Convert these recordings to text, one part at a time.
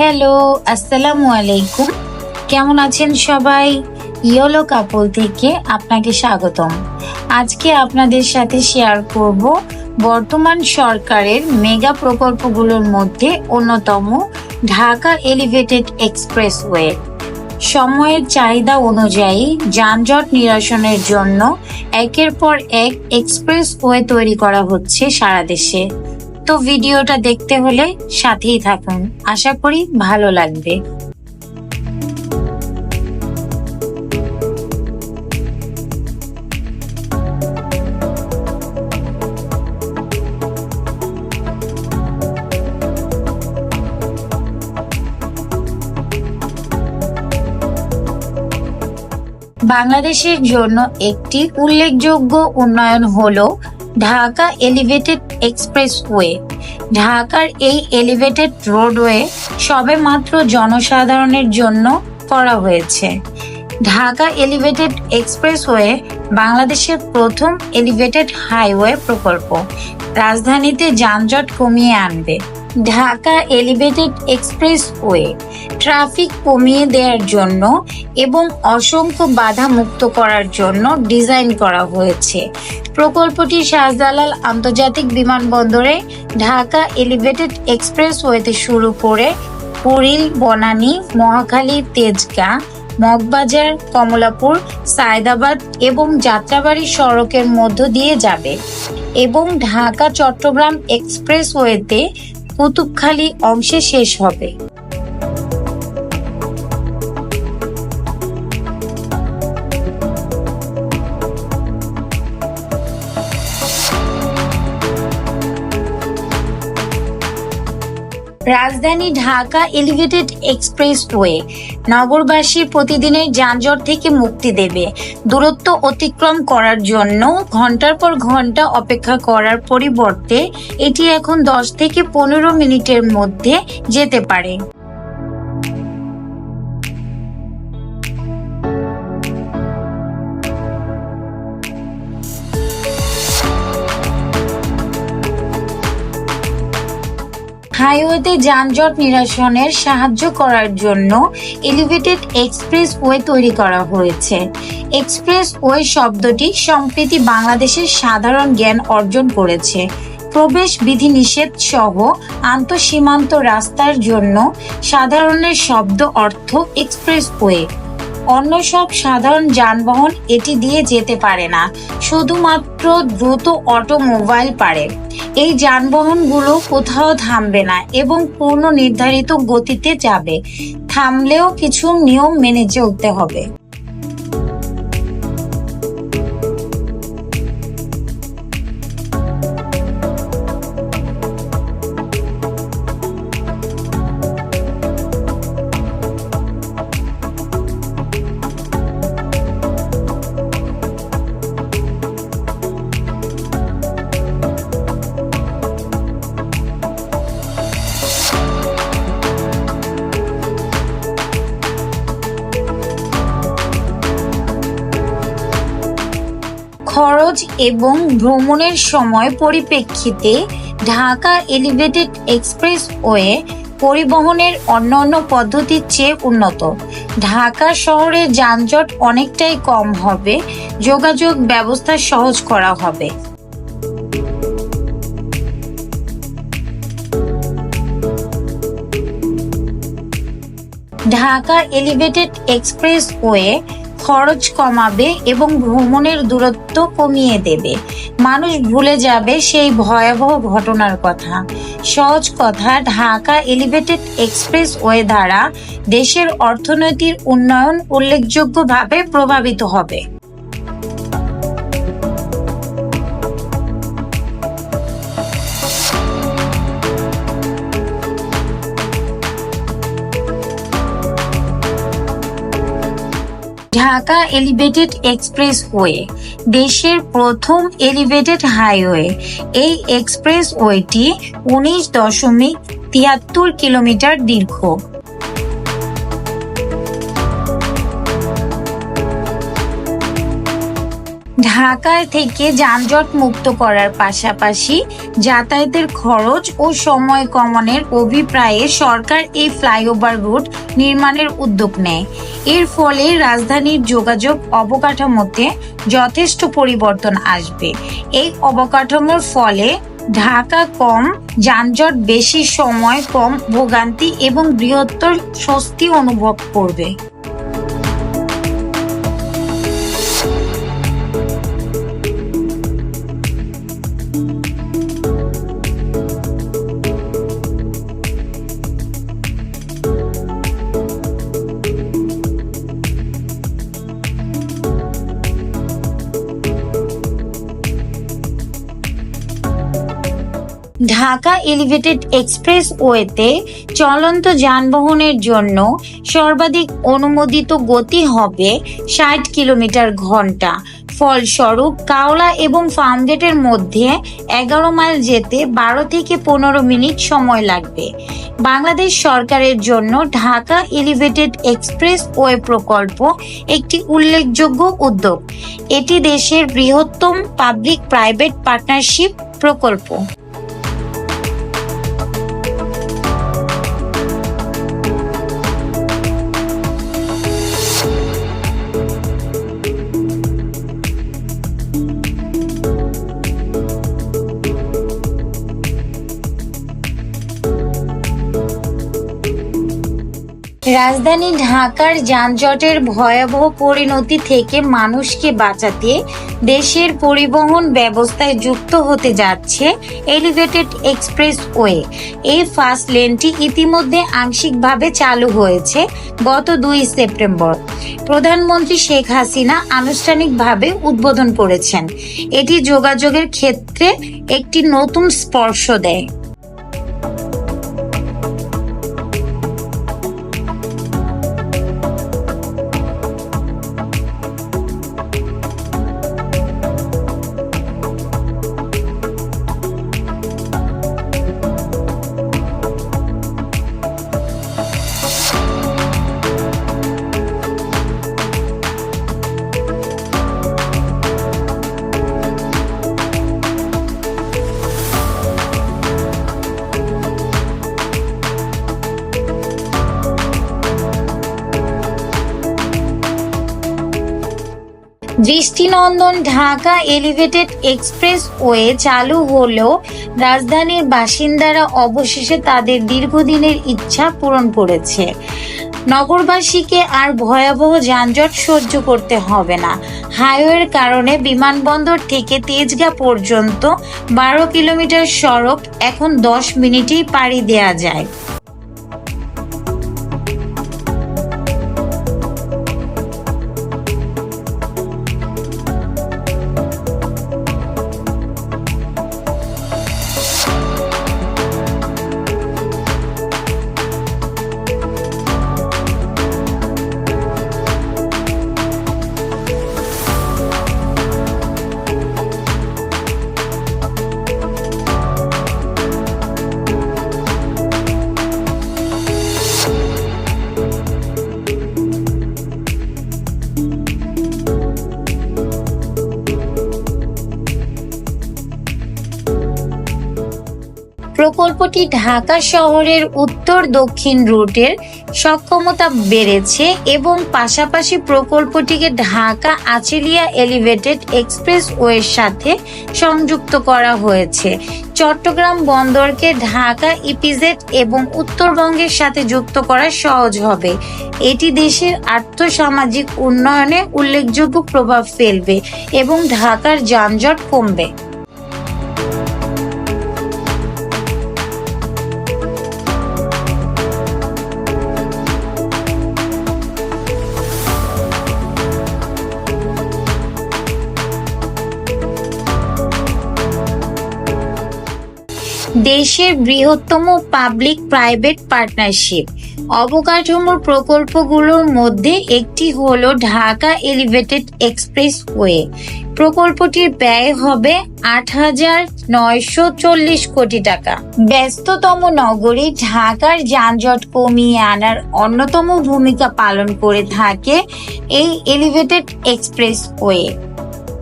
Hello, আসসালামু আলাইকুম। কেমন আছেন সবাই? ইয়োলো কাপল থেকে আপনাকে স্বাগতম। আজকে আপনাদের সাথে শেয়ার করব বর্তমান সরকারের মেগা প্রকল্পগুলোর মধ্যে অন্যতম ঢাকা এলিভেটেড এক্সপ্রেসওয়ে সময়ের চাহিদা অনুযায়ী যানজট নিরসনের জন্য একের পর এক এক্সপ্রেসওয়ে তৈরি করা হচ্ছে সারা দেশে। তো ভিডিওটা দেখতে হলে সাথেই থাকুন। আশা করি ভালো লাগবে। বাংলাদেশের জন্য একটি উল্লেখযোগ্য উন্নয়ন হলো ঢাকা এলিভেটেড এক্সপ্রেসওয়ে। ঢাকার এই এলিভেটেড রোডওয়ে সবে মাত্র জনসাধারণের জন্য করা হয়েছে। ঢাকা এলিভেটেড এক্সপ্রেসওয়ে বাংলাদেশের প্রথম এলিভেটেড হাইওয়ে প্রকল্প। রাজধানীতে যানজট কমিয়ে আনবে। ঢাকা এলিভেটেড এক্সপ্রেসওয়ে ট্রাফিক কমিয়ে দেওয়ার জন্য এবং অসংখ্য বাধা মুক্ত করার জন্য ডিজাইন করা হয়েছে। প্রকল্পটি শাহজালাল আন্তর্জাতিক বিমানবন্দরে ঢাকা এলিভেটেড এক্সপ্রেসওয়েতে শুরু করে কুড়িল বনানী, মহাখালী, তেজগাঁ, মগবাজার, কমলাপুর, সায়দাবাদ এবং যাত্রাবাড়ি সড়কের মধ্য দিয়ে যাবে এবং ঢাকা চট্টগ্রাম এক্সপ্রেসওয়েতে কুতুবখালী অংশে শেষ হবে। রাজধানী ঢাকা এলিভেটেড এক্সপ্রেসওয়ে নগরবাসী প্রতিদিনের যানজট থেকে মুক্তি দেবে। দূরত্ব অতিক্রম করার জন্য ঘণ্টার পর ঘণ্টা অপেক্ষা করার পরিবর্তে এটি এখন দশ থেকে পনেরো মিনিটের মধ্যে যেতে পারে। হাইওয়েতে যানজট নিরসনের সাহায্য করার জন্য এলিভেটেড এক্সপ্রেস ওয়ে তৈরি করা হয়েছে। এক্সপ্রেস ওয়ে শব্দটি সম্প্রতি বাংলাদেশের সাধারণ জ্ঞান অর্জন করেছে। প্রবেশ বিধিনিষেধ সহ আন্তঃসীমান্ত রাস্তার জন্য সাধারণের শব্দ অর্থ এক্সপ্রেস ওয়ে অন্য সব সাধারণ যানবাহন এটি দিয়ে যেতে পারে না। শুধুমাত্র দ্রুত অটোমোবাইল পারে। এই যানবাহনগুলো কোথাও থামবে না এবং পূর্ণ নির্ধারিত গতিতে যাবে। থামলেও কিছু নিয়ম মেনে চলতে হবে। এবং ভ্রমণের সময় পরিপ্রেক্ষিতে ঢাকা এলিভেটেড এক্সপ্রেসওয়ে পরিবহনের অন্যান্য পদ্ধতির চেয়ে উন্নত। ঢাকা শহরে যানজট অনেকটাই কম হবে, যোগাযোগ ব্যবস্থা সহজ করা হবে। ঢাকা এলিভেটেড এক্সপ্রেসওয়ে খরচ কমাবে এবং ভ্রমণের দূরত্ব কমিয়ে দেবে। মানুষ ভুলে যাবে সেই ভয়াবহ ঘটনার কথা। সহজ কথা, ঢাকা এলিভেটেড এক্সপ্রেস ওয়ে দ্বারা দেশের অর্থনৈতিক উন্নয়ন উল্লেখযোগ্যভাবে প্রভাবিত হবে। ঢাকা এলিভেটেড এক্সপ্রেস ওয়ে দেশের প্রথম এলিভেটেড হাইওয়ে এই এক্সপ্রেস ওয়েটি উনিশ দশমিক তিয়াত্তর কিলোমিটার দীর্ঘ। ঢাকার থেকে যানজট মুক্ত করার পাশাপাশি যাতায়াতের খরচ ও সময় কমানোর অভিপ্রায়ে সরকার এই ফ্লাইওভার রুট নির্মাণের উদ্যোগ নেয়। এর ফলে রাজধানীর যোগাযোগ অবকাঠামোতে যথেষ্ট পরিবর্তন আসবে। এই অবকাঠামোর ফলে ঢাকা কম, যানজট বেশি, সময় কম, ভোগান্তি এবং বৃহত্তর স্বস্তি অনুভব করবে। ঢাকা এলিভেটেড এক্সপ্রেস ওয়েতে চলন্ত যানবাহনের জন্য সর্বাধিক অনুমোদিত গতি হবে ষাট কিলোমিটার ঘণ্টা। ফলস্বরূপ কাওলা এবং ফার্মগেটের মধ্যে এগারো মাইল যেতে বারো থেকে পনেরো মিনিট সময় লাগবে। বাংলাদেশ সরকারের জন্য ঢাকা এলিভেটেড এক্সপ্রেস ওয়ে প্রকল্প একটি উল্লেখযোগ্য উদ্যোগ। এটি দেশের বৃহত্তম পাবলিক প্রাইভেট পার্টনারশিপ প্রকল্প। রাজধানী ঢাকার যানজটের ভয়াবহ পরিণতি থেকে মানুষকে বাঁচাতে দেশের পরিবহন ব্যবস্থায় যুক্ত হতে যাচ্ছে এলিভেটেড এক্সপ্রেস ওয়ে এই ফার্স্ট লেনটি ইতিমধ্যে আংশিকভাবে চালু হয়েছে গত দুই সেপ্টেম্বর। প্রধানমন্ত্রী শেখ হাসিনা আনুষ্ঠানিকভাবে উদ্বোধন করেছেন। এটি যোগাযোগের ক্ষেত্রে একটি নতুন স্পর্শ দেয়। দৃষ্টিনন্দন ঢাকা এলিভেটেড এক্সপ্রেস ওয়ে চালু হলেও রাজধানীর বাসিন্দারা অবশেষে তাদের দীর্ঘদিনের ইচ্ছা পূরণ করেছে। নগরবাসীকে আর ভয়াবহ যানজট সহ্য করতে হবে না। হাইওয়ের কারণে বিমানবন্দর থেকে তেজগাঁ পর্যন্ত বারো কিলোমিটার সড়ক এখন দশ মিনিটেই পাড়ি দেয়া যায়। প্রকল্পটি ঢাকা শহরের উত্তর দক্ষিণ রুটের সক্ষমতা বেড়েছে এবং পাশাপাশি প্রকল্পটিকে ঢাকা আচেলিয়া এলিভেটেড এক্সপ্রেস ওয়ের সাথে সংযুক্ত করা হয়েছে। চট্টগ্রাম বন্দরকে ঢাকা ইপিজেড এবং উত্তরবঙ্গের সাথে যুক্ত করা সহজ হবে। এটি দেশের আর্থসামাজিক উন্নয়নে উল্লেখযোগ্য প্রভাব ফেলবে এবং ঢাকার যানজট কমবে। দেশের বৃহত্তম পাবলিক প্রাইভেট পার্টনারশিপ অবকাঠামোর প্রকল্পগুলোর মধ্যে একটি হলো ঢাকা এলিভেটেড এক্সপ্রেস ওয়ে প্রকল্পটির ব্যয় হবে আট হাজার নয়শো চল্লিশ কোটি টাকা। ব্যস্ততম নগরী ঢাকার যানজট কমিয়ে আনার অন্যতম ভূমিকা পালন করে থাকে এই এলিভেটেড এক্সপ্রেস ওয়ে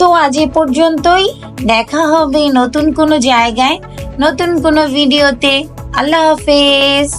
তো আজ এ পর্যন্তই। দেখা হবে নতুন কোনো জায়গায় নতুন কোনো ভিডিওতে। আল্লাহ হাফেজ।